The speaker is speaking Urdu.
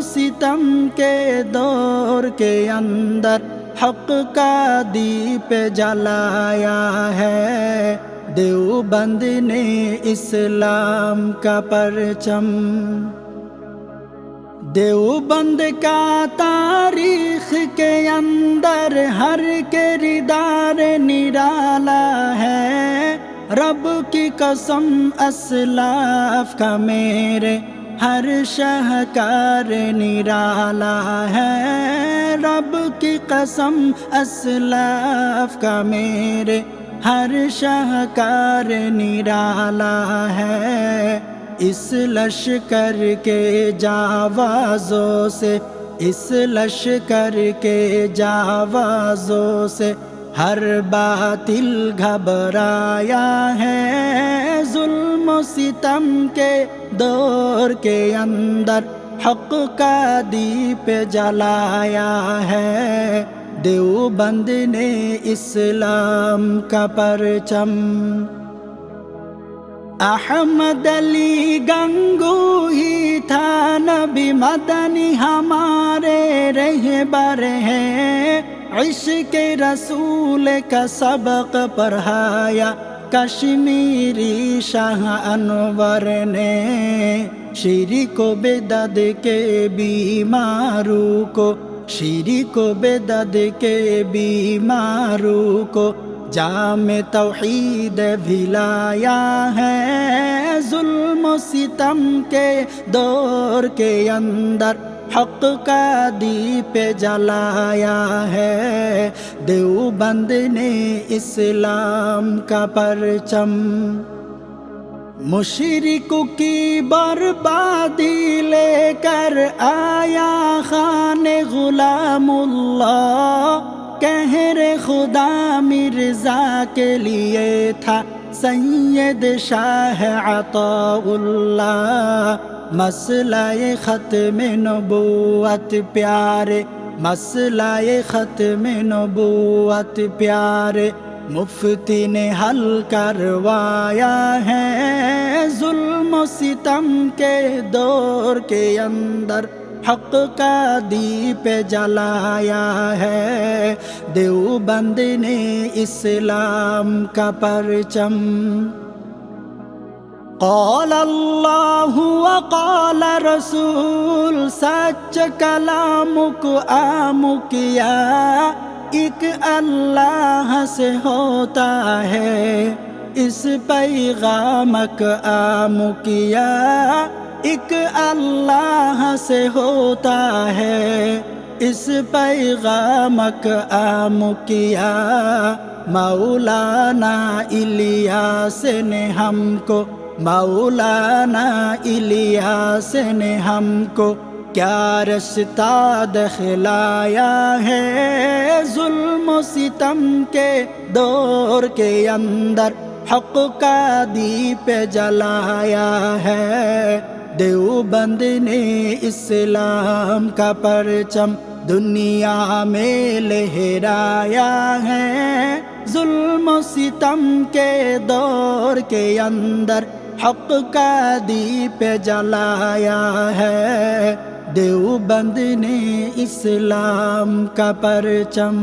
ستم کے دور کے اندر حق کا دیپ جلایا ہے۔ دیوبند نے اسلام کا پرچم دیوبند کا تاریخ کے اندر ہر کردار نرالا ہے۔ رب کی قسم اسلاف کا میرے ہر شہکار نرالا ہے۔ رب کی قسم، اسلاف کا میرے۔ ہر شہکار نرالا ہے۔ اس لشکر کے جاوازوں سے، اس لشکر کے جاوازوں سے ہر باطل گھبرایا ہے۔ ظلم و ستم کے دور کے اندر حق کا دیپ جلایا ہے۔ دیوبند نے اسلام کا پرچم۔ احمد علی گنگو ہی تھا نبی مدنی، ہمارے رہبر ہیں۔ عشق رسول کا سبق پڑھایا۔ کشمیری شاہ انور نے شیری کو بے دد کے بیمارو کو شیری کو بے دد کے بیمارو کو جام توحید بھلایا ہے ظلم و ستم کے دور کے اندر حق کا دیپ جلایا ہے دیوبند نے اسلام کا پرچم مشرق کی بربادی لے خدا مرزا کے لیے تھا سید شاہ عطا اللہ مسئلہ ختم نبوت پیارے، مسئلہ ختم نبوت پیارے۔ مفتی نے حل کروایا ہے ظلم و ستم کے دور کے اندر۔ حق کا دیپ جلایا ہے۔ دیوبند نے اسلام کا پرچم۔ قال اللہ وقال رسول، سچ کلام کو عام کیا۔ ایک اللہ سے ہوتا ہے، اس پیغام کا عام کیا۔ ایک اللہ سے ہوتا ہے، اس پیغام کا عام کیا۔ مولانا الیاس نے ہم کو، مولانا الیاس نے ہم کو۔ کیا رشتہ دکھلایا ہے ظلم و ستم کے دور کے اندر؟ حق کا دیپ جلایا ہے۔ دیوبند نے اسلام کا پرچم دنیا میں لہرایا ہے۔ ظلم و ستم کے دور کے اندر حق کا دیپ جلایا ہے۔ دیوبند نے اسلام کا پرچم